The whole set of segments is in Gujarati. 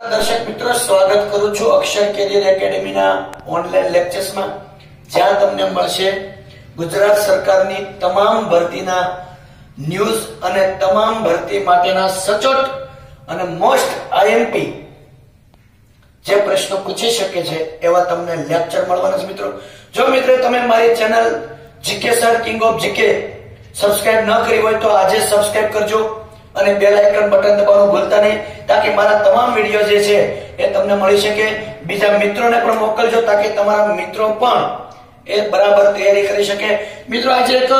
દર્શક મિત્રો, સ્વાગત કરું છું અક્ષર કેરિયર એકેડેમીના ઓનલાઈન લેક્ચર્સમાં. જ્યાં તમને મળશે ગુજરાત સરકારની તમામ ભરતીના ન્યૂઝ અને તમામ ભરતી માટેના સચોટ અને મોસ્ટ આઈએમપી જે પ્રશ્નો પૂછી શકે છે એવા તમને લેક્ચર મળવાના છે મિત્રો. જો મિત્રો તમે મારી channel GK sir king of GK subscribe ન કરી હોય તો આજે સબસ્ક્રાઇબ કરજો. અને બેલ આઇકન બટન દબાવવાનું ભૂલતા નહીં. તાકી મારા તમામ વીડિયો જે છે, એ તમને મળી શકે. બીજા મિત્રોને પણ મોકલજો, તાકે તમારા મિત્રો પણ એ બરાબર તૈયારી કરી શકે. મિત્રો, આજે એક,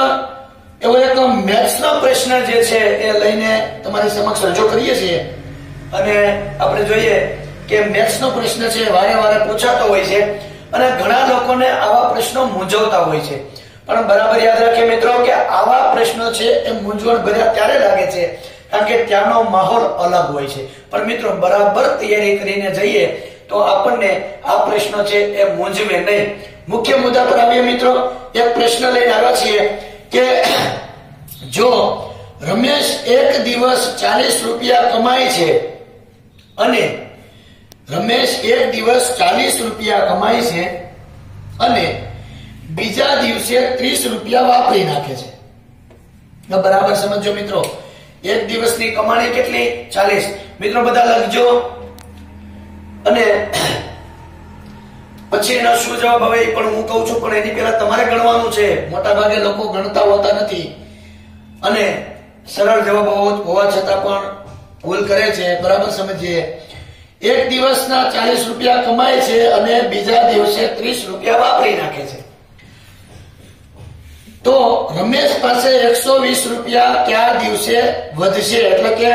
એવો એક મેથ્સનો પ્રશ્ન જે છે, એ લઈને તમારી સમક્ષ રજૂ કરીએ છીએ. અને આપણે જોઈએ કે મેથ્સનો પ્રશ્ન છે, વારે વારે પૂછાતો હોય છે અને ઘણા લોકોને આવા પ્રશ્નો મૂંઝવતા હોય છે. પણ બરાબર યાદ રાખીએ મિત્રો, કે આવા પ્રશ્નો છે, એ મૂંઝવણ ભર્યા ત્યારે લાગે છે કારણ કે ત્યાંનો માહોલ અલગ હોય છે. પણ મિત્રો, બરાબર તૈયારી કરીને જઈએ તો આપણને આ પ્રશ્નો છે એ મૂંઝવે નહીં. મુખ્ય મુદ્દા પર આવીએ મિત્રો. એક પ્રશ્ન લઈને આવ્યા છીએ કે જો રમેશ એક દિવસ ચાલીસ રૂપિયા કમાય છે અને રમેશ એક દિવસ ચાલીસ રૂપિયા કમાય છે અને બીજા દિવસે ત્રીસ રૂપિયા વાપરી નાખે છે. બરાબર સમજો મિત્રો. એક દિવસની કમાણી કેટલી? ચાલીસ. મિત્રો, બધા લખજો. અને પછી એનો શું જવાબ એ પણ હું કહું છું, પણ એની પહેલા તમારે ગણવાનું છે. મોટા ભાગે લોકો ગણતા હોતા નથી. અને સરળ જવાબ હોવા છતાં પણ ભૂલ કરે છે. બરાબર સમજીએ. એક દિવસના ચાલીસ રૂપિયા કમાય છે અને બીજા દિવસે ત્રીસ રૂપિયા વાપરી નાખે છે. તો રમેશ પાસે એકસો વીસ રૂપિયા કયા દિવસે વધશે? એટલે કે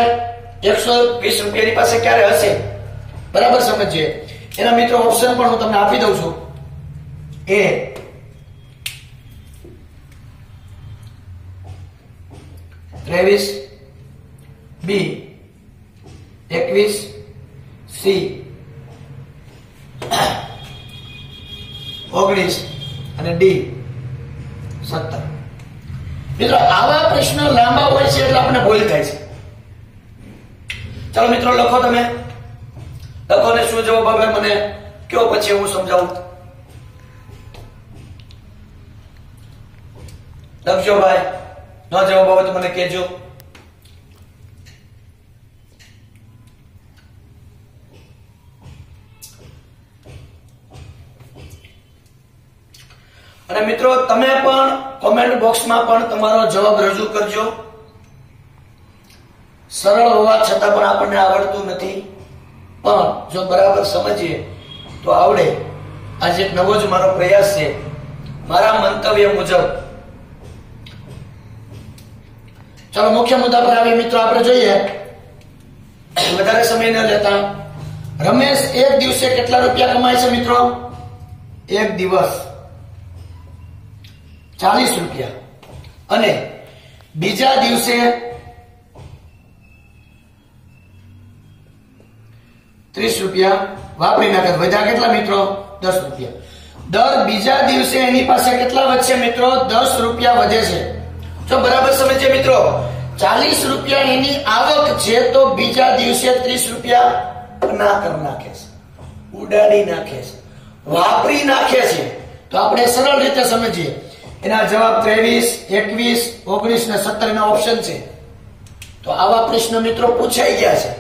એકસો વીસ રૂપિયાની પાસે ક્યારે હશે? બરાબર સમજીએ. એના મિત્રો ઓપ્શન પણ હું તમને આપી દઉં છું. એ. ત્રેવીસ. બી. એકવીસ. સી. ઓગણીસ. અને ડી. સત્તર. મિત્રો, આવા પ્રશ્નો લાંબા હોય છે એટલે આપણને ભૂલ થાય છે. ચાલો મિત્રો, લખો તમે. લખો ને શું જવાબ આવે મને? કયો પછી હું સમજાવું? લખજો ભાઈ. ન જવાબ આવે તો મને કહેજો. અને મિત્રો, તમે કોમેન્ટ બોક્સમાં પણ તમારો જવાબ રજૂ કરજો. સરળ હોવા છતાં પણ આપણને આવડતું નથી. પણ જો બરાબર સમજીએ તો આવડે. આજે એક નવો જ મારો પ્રયાસ છે. મારા મંતવ્ય મુજબ. ચાલો, મુખ્ય મુદ્દા પર આવી મિત્રો, આપણે જોઈએ. વધારે સમય ન લેતા. રમેશ એક દિવસે કેટલા રૂપિયા કમાય છે મિત્રો? એક દિવસ. ચાલીસ રૂપિયા. અને બીજા દિવસે ત્રીસ રૂપિયા. વાપરી નાખે વધ્યા કેટલા મિત્રો? દસ રૂપિયા. દર બીજા દિવસે એની પાસે કેટલા વધશે મિત્રો? દસ રૂપિયા વધે છે. જો બરાબર સમજે મિત્રો, ચાલીસ રૂપિયા એની આવક છે તો બીજા દિવસે ત્રીસ રૂપિયા ના કરી નાખે છે. ઉડાડી નાખે છે. વાપરી નાખે છે. તો આપણે સરળ રીતે સમજીએ. એના જવાબ ત્રેવીસ, એકવીસ, ઓગણીસ ને સત્તર ના ઓપ્શન છે. તો આવા પ્રશ્ન મિત્રો પૂછાઈ ગયા છે.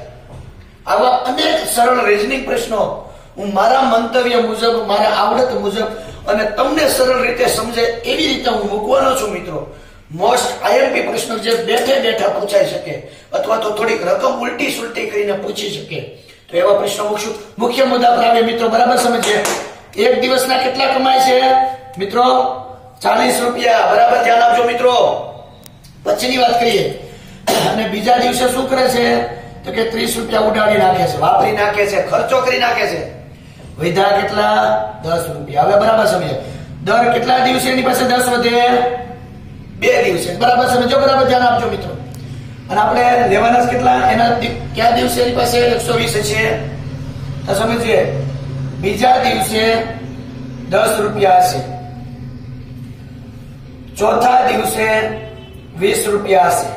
આવા અનેક સરળ રીઝનિંગ પ્રશ્નો હું મારા મંતવ્ય મુજબ, મારા આવડત મુજબ અને તમને સરળ રીતે સમજે એવી રીતે હું મૂકવાનો છું મિત્રો. મોસ્ટ આઈએમપી પ્રશ્નો જે બેઠે બેઠા પૂછાઈ શકે અથવા તો થોડીક રકમ ઉલટી સુલટી કરીને પૂછી શકે. તો એવા પ્રશ્નો મૂકશું. મુખ્ય મુદ્દા પર આવે મિત્રો. બરાબર સમજીએ? એક દિવસના કેટલા કમાય છે? મિત્રો ચાલીસ રૂપિયા. બરાબર, ધ્યાન આપજો મિત્રો. પછીની વાત કરીએ. અને બીજા દિવસે શું કરે છે? તો કે ત્રીસ રૂપિયા ઉડાડી નાખે છે. વાપરી નાખે છે, ખર્ચો કરી નાખે છે. વધ્યા કેટલા? દસ રૂપિયા. હવે બરાબર સમજે દર કેટલા દિવસે એની પાસે દસ વધે? બે દિવસે. બરાબર સમજો બરાબર, ધ્યાન આપજો મિત્રો. અને આપણે લેવાના કેટલા? એના કયા દિવસે એની પાસે એકસો વીસ છે? તો સમજીએ. બીજા દિવસે દસ રૂપિયા હશે. ચોથા દિવસે વીસ રૂપિયા હશે.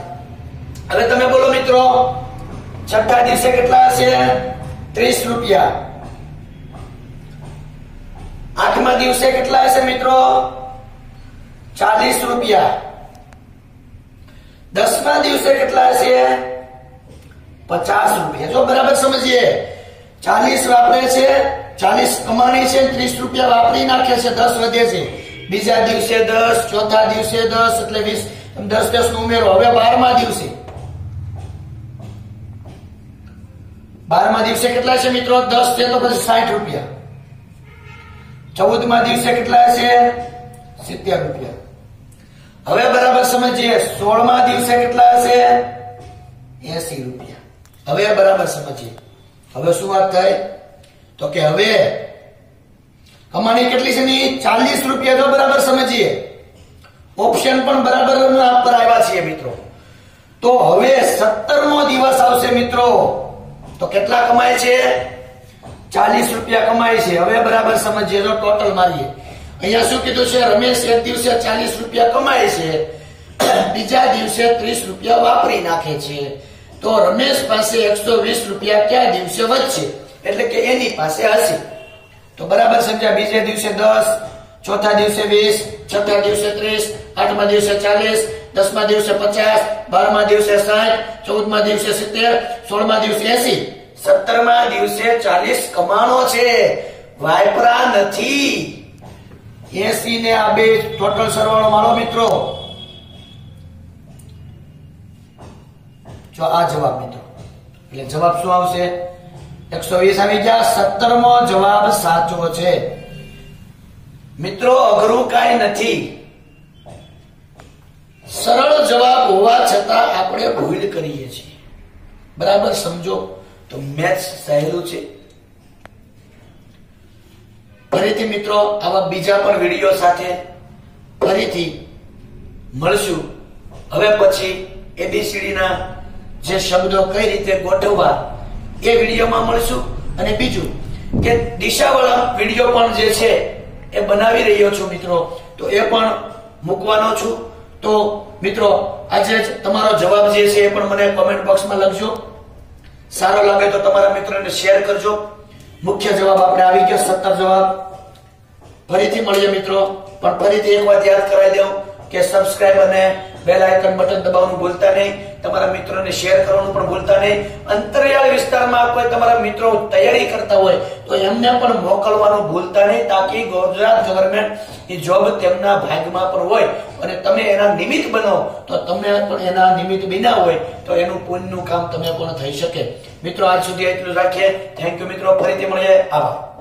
હવે તમે બોલો મિત્રો, છઠ્ઠા દિવસે કેટલા હશે? ત્રીસ રૂપિયા. આઠમા દિવસે કેટલા હશે મિત્રો? ચાલીસ રૂપિયા. દસમા દિવસે કેટલા હશે? પચાસ રૂપિયા. જો બરાબર સમજીએ, ચાલીસ વાપરે છે, ચાલીસ કમાણી છે, ત્રીસ રૂપિયા વાપરી નાખે છે, દસ વધે છે. બીજા દિવસે દસ, ચોથા દિવસે દસ, એટલે વીસ. દસ દસ નો ઉમેરો. હવે બારમા દિવસે. બારમા દિવસે કેટલા છે મિત્રો? દસ છે તો પછી સાઠ રૂપિયા. ચૌદમા દિવસે કેટલા છે સિત્તેર રૂપિયા. હવે બરાબર સમજીએ. સોળમા દિવસે કેટલા હશે? એસી રૂપિયા. હવે બરાબર સમજીએ. હવે શું વાત થાય? તો કે હવે કમાણી કેટલી છે ની ચાલીસ રૂપિયા તો બરાબર સમજીએ. ઓપ્શન પણ બરાબર પર આવ્યા છીએ મિત્રો. તો હવે સત્તરમો દિવસ આવશે મિત્રો. તો કેટલા કમાય છે? ચાલીસ રૂપિયા કમાય છે. હવે બરાબર સમજીએ તો ટોટલ મારીએ. અહીંયા શું કીધું છે? રમેશ એક દિવસે ચાલીસ રૂપિયા કમાય છે. બીજા દિવસે ત્રીસ રૂપિયા વાપરી નાખે છે. તો રમેશ પાસે એકસો વીસ રૂપિયા કયા દિવસે વધશે? એટલે કે એની પાસે હશે. તો બરાબર સંખ્યા બીજે દિવસે દસ, ચોથા દિવસે વીસ, છઠ્ઠા દિવસે ત્રીસ, આઠમા દિવસે ચાલીસ, દસમા દિવસે પચાસ, બારમા દિવસે સાઠ, ચૌદમા દિવસે સિત્તેર, સોળમા દિવસે એસી. સત્તરમા દિવસે ચાલીસ કમાણો છે. વાયપરા નથી. એસી ને આ બે ટોટલ સરવાળો મારો મિત્રો. જો આ જવાબ મિત્રો. એટલે જવાબ શું આવશે? સત્તરમો જવાબ સાચો છે. મિત્રો, અઘરું કાંઈ નથી. સરળ જવાબ હોવા છતાં આપણે ભૂલ કરીએ છીએ. બરાબર સમજો? તો મેથ્સ સહેલું છે. ફરીથી મિત્રો, આવા બીજા પણ વીડિયો સાથે ફરીથી મળશું. હવે પછી એબીસીડી ના જે શબ્દો કઈ રીતે ગોઠવવા એ વિડીયોમાં મળશું. અને બીજું કે દિશાવાળા વીડિયો પણ જે છે એ બનાવી રહ્યો છું મિત્રો. તો એ પણ મૂકવાનો છું. તો મિત્રો, આજે તમારો જવાબ જે છે એ પણ મને કોમેન્ટ બોક્સમાં લખજો. સારો લાગે તો તમારા મિત્રોને શેર કરજો. મુખ્ય જવાબ આપણે આવી ગયો, સત્તર જવાબ. ફરીથી મળીએ મિત્રો. પણ ફરીથી એક વાત યાદ કરાવી દઉં કે સબસ્ક્રાઇબ અને બેલ આઇકન બટન દબાવવાનું ભૂલતા નહીં, તમારા મિત્રોને શેર કરવાનું પણ ભૂલતા નહીં. અંતરિયાળ વિસ્તારમાં કોઈ તમારા મિત્રો તૈયારી કરતા હોય, તો એમને પણ મોકલવાનું ભૂલતા નહીં, તાકી ગુજરાત ગવર્મેન્ટ એ જોબ તેમના ભાગમાં પણ હોય. અને તમે એના નિમિત્ત બનો, તો તમે પણ એના નિમિત્ત બિના હોય, તો એનું પુણ્યનું કામ તમે પણ થઈ શકે. મિત્રો, આજ સુધી એટલું રાખીએ. થેન્ક યુ મિત્રો. ફરીથી મળીએ. આભાર.